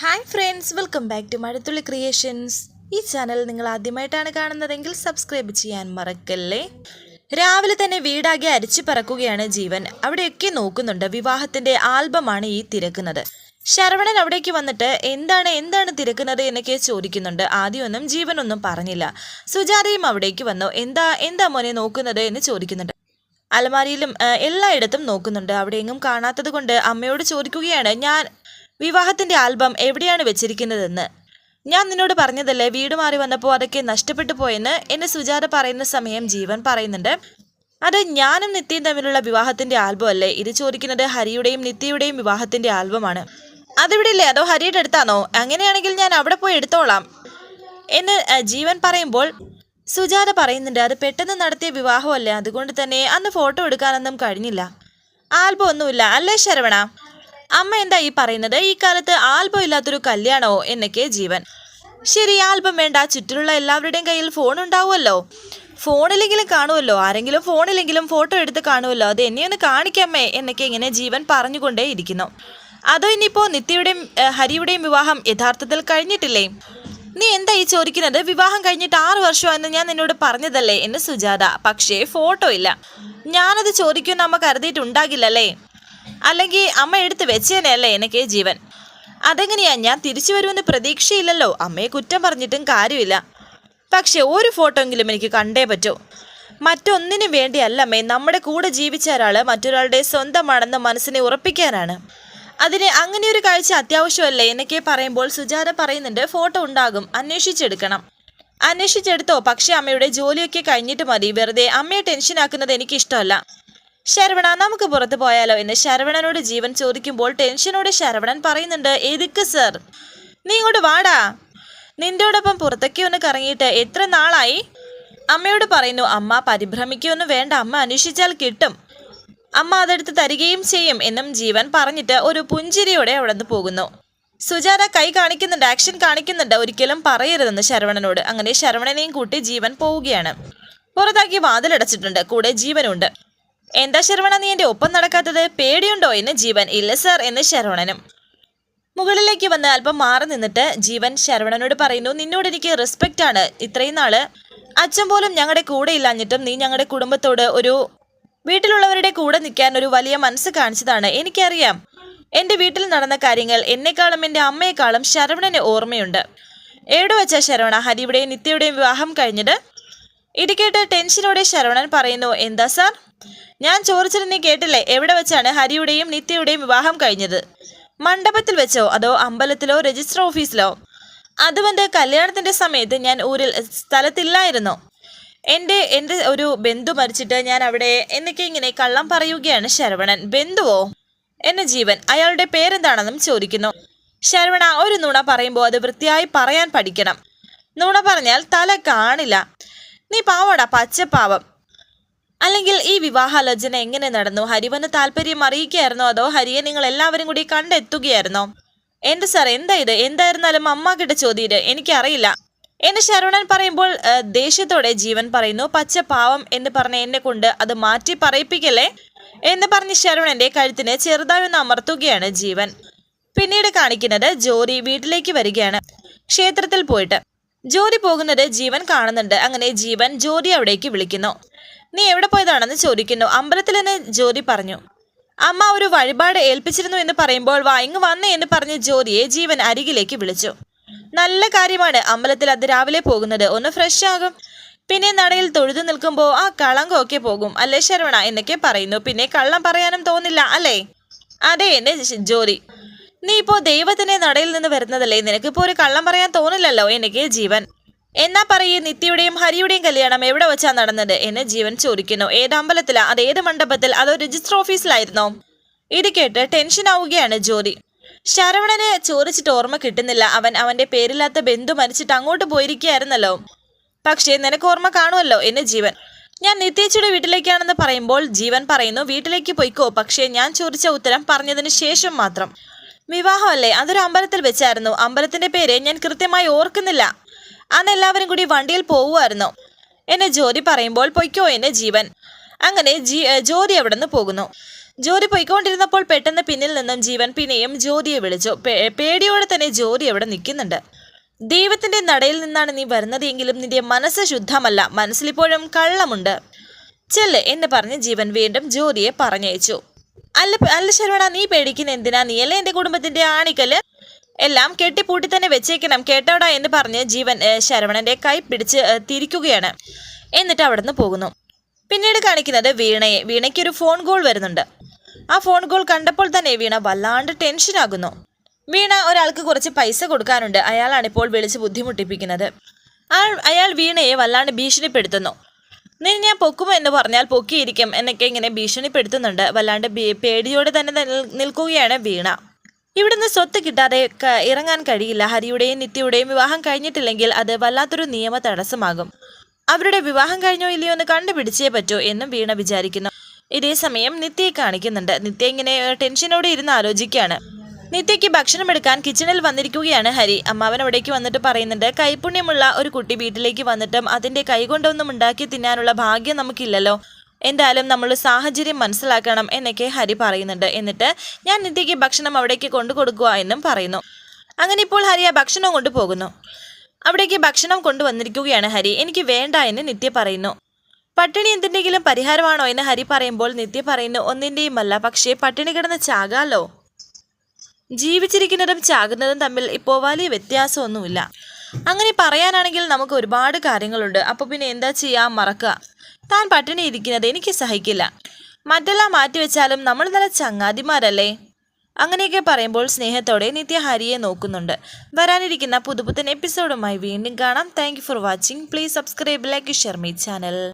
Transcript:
Hi friends welcome back to Mazhathulli creations ഈ channel നിങ്ങൾ ആദ്യമായിട്ടാണ് കാണുന്നതെങ്കിൽ സബ്സ്ക്രൈബ് ചെയ്യാൻ മറക്കല്ലേ? രാവിലെ തന്നെ വീടാകെ അരിച്ചു പറക്കുകയാണ് ജീവൻ. അവിടെയൊക്കെ നോക്കുന്നുണ്ട് വിവാഹത്തിന്റെ ആൽബമാണ് ഈ തിരക്കുന്നത്. ശരവണൻ അവിടേക്ക് വന്നിട്ട് എന്താണ് എന്താണ് തിരക്കുന്നത് എന്നൊക്കെ ചോദിക്കുന്നുണ്ട്. ആദ്യമൊന്നും ജീവനൊന്നും പറഞ്ഞില്ല. സുജാതയും അവിടേക്ക് വന്നു. എന്താ എന്താ മോനെ നോക്കുന്നത് എന്ന് ചോദിക്കുന്നുണ്ട്. അലമാരിയിലും എല്ലായിടത്തും നോക്കുന്നുണ്ട്. അവിടെ എങ്ങും കാണാത്തത് കൊണ്ട് അമ്മയോട് ചോദിക്കുകയാണ്. ഞാൻ വിവാഹത്തിന്റെ ആൽബം എവിടെയാണ് വെച്ചിരിക്കുന്നതെന്ന്. ഞാൻ നിന്നോട് പറഞ്ഞതല്ലേ വീട് മാറി വന്നപ്പോൾ അതൊക്കെ നഷ്ടപ്പെട്ടു പോയെന്ന് എന്നെ സുജാത പറയുന്ന സമയം ജീവൻ പറയുന്നുണ്ട്. അത് ഞാനും നിത്യയും തമ്മിലുള്ള വിവാഹത്തിന്റെ ആൽബം അല്ലേ ഇത് ചോദിക്കുന്നത് ഹരിയുടെയും നിത്യയുടെയും വിവാഹത്തിന്റെ ആൽബമാണ്. അതിവിടെ ഇല്ലേ അതോ ഹരിയുടെ അടുത്താണോ? അങ്ങനെയാണെങ്കിൽ ഞാൻ അവിടെ പോയി എടുത്തോളാം. എന്ന് ജീവൻ പറയുമ്പോൾ സുജാത പറയുന്നുണ്ട് അത് പെട്ടെന്ന് നടത്തിയ വിവാഹമല്ലേ? അതുകൊണ്ട് തന്നെ അന്ന് ഫോട്ടോ എടുക്കാനൊന്നും കഴിഞ്ഞില്ല. ആൽബം ഒന്നുമില്ല. അല്ലേ ശരവണ? അമ്മ എന്താ ഈ പറയുന്നത്? ഈ കാലത്ത് ആൽബം ഇല്ലാത്തൊരു കല്യാണമോ എന്നൊക്കെ ജീവൻ. ശരി ആൽബം വേണ്ട. ചുറ്റിലുള്ള എല്ലാവരുടെയും കയ്യിൽ ഫോൺ ഉണ്ടാവുമല്ലോ. ഫോണിലെങ്കിലും കാണുമല്ലോ. ആരെങ്കിലും ഫോണിലെങ്കിലും ഫോട്ടോ എടുത്ത് കാണുമല്ലോ. അത് എന്നെ ഒന്ന് എന്നൊക്കെ ഇങ്ങനെ ജീവൻ പറഞ്ഞുകൊണ്ടേ ഇരിക്കുന്നു. അതോ ഇനിയിപ്പോ നിത്യയുടെയും ഹരിയുടെയും വിവാഹം യഥാർത്ഥത്തിൽ കഴിഞ്ഞിട്ടില്ലേ? നീ എന്താ ഈ ചോദിക്കുന്നത്? വിവാഹം കഴിഞ്ഞിട്ട് ആറ് വർഷമാണെന്ന് ഞാൻ നിന്നോട് പറഞ്ഞതല്ലേ എന്ന് സുജാത. പക്ഷേ ഫോട്ടോ ഇല്ല. ഞാനത് ചോദിക്കുമെന്ന് അമ്മ കരുതിയിട്ടുണ്ടാകില്ലല്ലേ? അല്ലെങ്കിൽ അമ്മ എടുത്ത് വെച്ചേനെയല്ലേ എനിക്ക് ജീവൻ? അതെങ്ങനെയാ ഞാൻ തിരിച്ചു വരുമെന്ന് പ്രതീക്ഷയില്ലല്ലോ. അമ്മയെ കുറ്റം പറഞ്ഞിട്ടും കാര്യമില്ല. പക്ഷെ ഒരു ഫോട്ടോ എങ്കിലും എനിക്ക് കണ്ടേ പറ്റൂ. മറ്റൊന്നിനും വേണ്ടിയല്ല അമ്മേ നമ്മുടെ കൂടെ ജീവിച്ച ഒരാൾ മറ്റൊരാളുടെ സ്വന്തമാണെന്ന് മനസ്സിനെ ഉറപ്പിക്കാനാണ്. അതിന് അങ്ങനെ ഒരു കാഴ്ച അത്യാവശ്യമല്ലേ എന്നൊക്കെ പറയുമ്പോൾ സുജാത പറയുന്നുണ്ട് ഫോട്ടോ ഉണ്ടാകും. അന്വേഷിച്ചെടുക്കണം. അന്വേഷിച്ചെടുത്തോ? പക്ഷെ അമ്മയുടെ ജോലിയൊക്കെ കഴിഞ്ഞിട്ട് മതി. വെറുതെ അമ്മയെ ടെൻഷനാക്കുന്നത് എനിക്ക് ഇഷ്ടമല്ല ശരവണ നമുക്ക് പുറത്തു പോയാലോ? എന്ന് ശരവണനോട് ജീവൻ ചോദിക്കുമ്പോൾ ടെൻഷനോടെ ശരവണൻ പറയുന്നുണ്ട് എതിക്ക് സർ? നീ ഇങ്ങോട്ട് വാടാ. നിന്റോടൊപ്പം പുറത്തൊക്കെ ഒന്ന് കറങ്ങിയിട്ട് എത്ര നാളായി? അമ്മയോട് പറയുന്നു അമ്മ പരിഭ്രമിക്കൊന്നും വേണ്ട. അമ്മ അന്വേഷിച്ചാൽ കിട്ടും. അമ്മ അതെടുത്ത് തരികയും ചെയ്യും എന്നും ജീവൻ പറഞ്ഞിട്ട് ഒരു പുഞ്ചിരിയോടെ അവിടെ നിന്ന് പോകുന്നു. സുജാത കൈ കാണിക്കുന്നുണ്ട് ആക്ഷൻ കാണിക്കുന്നുണ്ട്. ഒരിക്കലും പറയരുതെന്ന് ശരവണനോട്. അങ്ങനെ ശരവണനെയും കൂട്ടി ജീവൻ പോവുകയാണ്. പുറത്താക്കി വാതിലടച്ചിട്ടുണ്ട്. കൂടെ ജീവനുണ്ട്. എന്താ ശരവണ നീ എന്റെ ഒപ്പം നടക്കാത്തത്? പേടിയുണ്ടോ? എന്ന് ജീവൻ. ഇല്ല സർ എന്ന് ശരവണനും. മുകളിലേക്ക് വന്ന് അല്പം മാറി നിന്നിട്ട് ജീവൻ ശരവണനോട് പറയുന്നു നിന്നോട് എനിക്ക് റെസ്പെക്റ്റ് ആണ്. ഇത്രയും നാൾ അച്ഛൻ പോലും ഞങ്ങളുടെ കൂടെ ഇല്ലാഞ്ഞിട്ടും നീ ഞങ്ങളുടെ കുടുംബത്തോട് ഒരു വീട്ടിലുള്ളവരുടെ കൂടെ നിൽക്കാൻ ഒരു വലിയ മനസ്സ് കാണിച്ചതാണ്. എനിക്കറിയാം എന്റെ വീട്ടിൽ നടന്ന കാര്യങ്ങൾ എന്നെക്കാളും എന്റെ അമ്മയെക്കാളും ശരവണന് ഓർമ്മയുണ്ട്. എവിടെ വെച്ചാ ശരവണ ഹരിയുടെയും നിത്യയുടെയും വിവാഹം കഴിഞ്ഞത് ഇത് കേട്ട് ടെൻഷനോടെ ശരവണൻ പറയുന്നു എന്താ സാർ? ഞാൻ ചോദിച്ചിരുന്നു കേട്ടില്ലേ? എവിടെ വെച്ചാണ് ഹരിയുടെയും നിത്യയുടെയും വിവാഹം കഴിഞ്ഞത്? മണ്ഡപത്തിൽ വെച്ചോ അതോ അമ്പലത്തിലോ രജിസ്റ്റർ ഓഫീസിലോ? അതുകൊണ്ട് കല്യാണത്തിന്റെ സമയത്ത് ഞാൻ ഊരിൽ സ്ഥലത്തില്ലായിരുന്നു. എന്റെ എന്റെ ഒരു ബന്ധു മരിച്ചിട്ട് ഞാൻ അവിടെ എന്നൊക്കെ ഇങ്ങനെ കള്ളം പറയുകയാണ് ശരവണൻ. ബന്ധുവോ? എന്നെ ജീവൻ അയാളുടെ പേരെന്താണെന്നും ചോദിക്കുന്നു. ശരവണ ഒരു നുണ പറയുമ്പോൾ അത് വൃത്തിയായി പറയാൻ പഠിക്കണം. നുണ പറഞ്ഞാൽ തല കാണില്ല. നീ പാവടാ പച്ചപ്പാവം. അല്ലെങ്കിൽ ഈ വിവാഹാലോചന എങ്ങനെ നടന്നു? ഹരിവന് താല്പര്യം അറിയിക്കായിരുന്നോ അതോ ഹരിയെ നിങ്ങൾ എല്ലാവരും കൂടി കണ്ടെത്തുകയായിരുന്നോ? എന്റെ സാർ എന്താ ഇത്? എന്തായിരുന്നാലും അമ്മാക്കിட்ட ചോദ്യം എനിക്കറിയില്ല. എന്നെ ശരവണൻ പറയുമ്പോൾ ദേഷ്യത്തോടെ ജീവൻ പറയുന്നു. പച്ച പാവം എന്ന് പറഞ്ഞ എന്നെ കൊണ്ട് അത് മാറ്റി പറയിപ്പിക്കല്ലേ? എന്ന് പറഞ്ഞ് ശരവണന്റെ കഴുത്തിനെ ചെറുതായി ഒന്ന് അമർത്തുകയാണ് ജീവൻ. പിന്നീട് കാണിക്കുന്നത് ജോറി വീട്ടിലേക്ക് വരികയാണ് ക്ഷേത്രത്തിൽ പോയിട്ട്. ജോലി പോകുന്നത് ജീവൻ കാണുന്നുണ്ട്. അങ്ങനെ ജീവൻ ജോലി അവിടേക്ക് വിളിക്കുന്നു. നീ എവിടെ പോയതാണെന്ന് ചോദിക്കുന്നു. അമ്പലത്തിൽ ജ്യോതി പറഞ്ഞു. അമ്മ ഒരു വഴിപാട് ഏൽപ്പിച്ചിരുന്നു എന്ന് പറയുമ്പോൾ വാ ഇങ്ങ് വന്നേ എന്ന് പറഞ്ഞ് ജ്യോതിയെ ജീവൻ അരികിലേക്ക് വിളിച്ചു. നല്ല കാര്യമാണ്. അമ്പലത്തിൽ അത് രാവിലെ പോകുന്നത്. ഒന്ന് ഫ്രഷ് ആകും. പിന്നെ നടയിൽ തൊഴുതു നിൽക്കുമ്പോൾ ആ കളങ്കമൊക്കെ പോകും. അല്ലേ ശരവണ? എന്നൊക്കെ പറയുന്നു. പിന്നെ കള്ളം പറയാനും തോന്നില്ല. അല്ലേ? അതെ എന്റെ ജ- ജോലി. നീ ഇപ്പോ ദൈവത്തിന്റെ നടയിൽ നിന്ന് വരുന്നതല്ലേ? നിനക്കിപ്പോ ഒരു കള്ളം പറയാൻ തോന്നില്ലല്ലോ എനിക്ക് ജീവൻ. എന്നാ പറയേ നിത്യയുടെയും ഹരിയുടെയും കല്യാണം എവിടെ വെച്ചാ നടന്നത് എന്ന് ജീവൻ ചോദിക്കുന്നു. ഏത് അമ്പലത്തിലാ? അത് ഏത് മണ്ഡപത്തിൽ? അതോ രജിസ്റ്റർ ഓഫീസിലായിരുന്നോ? ഇത് കേട്ട് ടെൻഷൻ ആവുകയാണ് ജ്യോതി. ശരവണനെ ചോദിച്ചിട്ട് ഓർമ്മ കിട്ടുന്നില്ല. അവൻ അവന്റെ പേരില്ലാത്ത ബന്ധു മരിച്ചിട്ട് അങ്ങോട്ട് പോയിരിക്കുകയായിരുന്നല്ലോ. പക്ഷേ നിനക്ക് ഓർമ്മ കാണുമല്ലോ എന്ന് ജീവൻ. ഞാൻ നിത്യേച്ചിയുടെ വീട്ടിലേക്കാണെന്ന് പറയുമ്പോൾ ജീവൻ പറയുന്നു വീട്ടിലേക്ക് പൊയ്ക്കോ. പക്ഷേ ഞാൻ ചോദിച്ച ഉത്തരം പറഞ്ഞതിന് ശേഷം മാത്രം. വിവാഹമല്ലേ? അതൊരു അമ്പലത്തിൽ വെച്ചായിരുന്നു. അമ്പലത്തിന്റെ പേര് ഞാൻ കൃത്യമായി ഓർക്കുന്നില്ല. അന്ന് എല്ലാവരും കൂടി വണ്ടിയിൽ പോവുമായിരുന്നു. എന്നെ ജ്യോതി പറയുമ്പോൾ പൊയ്ക്കോ എന്നെ ജീവൻ. അങ്ങനെ ജീ ജ്യോതി അവിടെ നിന്ന് പോകുന്നു. ജോലി പോയിക്കൊണ്ടിരുന്നപ്പോൾ പെട്ടെന്ന് പിന്നിൽ നിന്നും ജീവൻ പിന്നെയും ജ്യോതിയെ വിളിച്ചു. പേടിയോടെ തന്നെ ജ്യോതി അവിടെ നിൽക്കുന്നുണ്ട്. ദൈവത്തിന്റെ നടയിൽ നിന്നാണ് നീ വരുന്നത് എങ്കിലും നിന്റെ മനസ്സ് ശുദ്ധമല്ല. മനസ്സിലിപ്പോഴും കള്ളമുണ്ട്. ചെല്ല് എന്ന് പറഞ്ഞ് ജീവൻ വീണ്ടും ജ്യോതിയെ പറഞ്ഞയച്ചു. അല്ല അല്ല ശരവണ നീ പേടിക്കുന്ന എന്തിനാ? നീ അല്ലേ എന്റെ കുടുംബത്തിന്റെ ആണിക്കൽ? എല്ലാം കെട്ടിപ്പൂട്ടി തന്നെ വെച്ചേക്കണം. കേട്ടോടാ എന്ന് പറഞ്ഞ് ജീവൻ ശരവണന്റെ കൈ പിടിച്ച് തിരിക്കുകയാണ്. എന്നിട്ട് അവിടുന്ന് പോകുന്നു. പിന്നീട് കാണിക്കുന്നത് വീണയെ. വീണയ്ക്ക് ഒരു ഫോൺ കോൾ വരുന്നുണ്ട്. ആ ഫോൺ കോൾ കണ്ടപ്പോൾ തന്നെ വീണ വല്ലാണ്ട് ടെൻഷനാകുന്നു വീണ ഒരാൾക്ക് കുറച്ച് പൈസ കൊടുക്കാനുണ്ട്. അയാളാണ് ഇപ്പോൾ വിളിച്ച് ബുദ്ധിമുട്ടിപ്പിക്കുന്നത്. അയാൾ വീണയെ വല്ലാണ്ട് ഭീഷണിപ്പെടുത്തുന്നു. നീ ഞാൻ പൊക്കുമോ എന്ന് പറഞ്ഞാൽ പൊക്കിയിരിക്കും എന്നൊക്കെ ഇങ്ങനെ ഭീഷണിപ്പെടുത്തുന്നുണ്ട്. വല്ലാണ്ട് പേടിയോടെ തന്നെ നിൽ- നിൽക്കുകയാണ് വീണ. ഇവിടുന്ന് സ്വത്ത് കിട്ടാതെ ഇറങ്ങാൻ കഴിയില്ല. ഹരിയുടെയും നിത്യയുടെയും വിവാഹം കഴിഞ്ഞിട്ടില്ലെങ്കിൽ അത് വല്ലാത്തൊരു നിയമ തടസ്സമാകും. അവരുടെ വിവാഹം കഴിഞ്ഞോ ഇല്ലയോ എന്ന് കണ്ടുപിടിച്ചേ പറ്റൂ എന്നും വീണ വിചാരിക്കുന്നു. ഇതേ സമയം നിത്യയെ കാണിക്കുന്നുണ്ട്. നിത്യ ഇങ്ങനെ ടെൻഷനോടെ ഇരുന്ന് ആലോചിക്കുകയാണ്. നിത്യയ്ക്ക് ഭക്ഷണം എടുക്കാൻ കിച്ചണിൽ വന്നിരിക്കുകയാണ് ഹരി. അമ്മാവൻ അവിടേക്ക് വന്നിട്ട് പറയുന്നുണ്ട് കൈപുണ്യമുള്ള ഒരു കുട്ടി വീട്ടിലേക്ക് വന്നിട്ടും അതിന്റെ കൈകൊണ്ടൊന്നും ഉണ്ടാക്കി തിന്നാനുള്ള ഭാഗ്യം നമുക്കില്ലല്ലോ. എന്തായാലും നമ്മൾ സാഹചര്യം മനസ്സിലാക്കണം എന്നൊക്കെ ഹരി പറയുന്നുണ്ട്. എന്നിട്ട് ഞാൻ നിത്യയ്ക്ക് ഭക്ഷണം അവിടേക്ക് കൊണ്ടു കൊടുക്കുക എന്നും പറയുന്നു. അങ്ങനെ ഇപ്പോൾ ഹരി ആ ഭക്ഷണം കൊണ്ടുപോകുന്നു അവിടേക്ക് ഭക്ഷണം കൊണ്ടുവന്നിരിക്കുകയാണ് ഹരി. എനിക്ക് വേണ്ട എന്ന് നിത്യ പറയുന്നു. പട്ടിണി എന്തിന്റെങ്കിലും പരിഹാരമാണോ എന്ന് ഹരി പറയുമ്പോൾ നിത്യ പറയുന്നു ഒന്നിന്റെയുമല്ല പക്ഷേ പട്ടിണി കിടന്ന് ചാകാലോ? ജീവിച്ചിരിക്കുന്നതും ചാകുന്നതും തമ്മിൽ ഇപ്പോൾ വലിയ വ്യത്യാസമൊന്നുമില്ല. അങ്ങനെ പറയാനാണെങ്കിൽ നമുക്ക് ഒരുപാട് കാര്യങ്ങളുണ്ട്. അപ്പോൾ പിന്നെ എന്താ ചെയ്യാൻ മറക്കുക. താൻ പട്ടിണി ഇരിക്കുന്നത് എനിക്ക് സഹിക്കില്ല. മറ്റെല്ലാം മാറ്റിവെച്ചാലും നമ്മൾ നല്ല ചങ്ങാതിമാരല്ലേ? അങ്ങനെയൊക്കെ പറയുമ്പോൾ സ്നേഹത്തോടെ നിത്യ ഹരിയെ നോക്കുന്നുണ്ട്. വരാനിരിക്കുന്ന പുതുപുത്തൻ എപ്പിസോഡുമായി വീണ്ടും കാണാം. Thank for watching. Please subscribe like share my channel.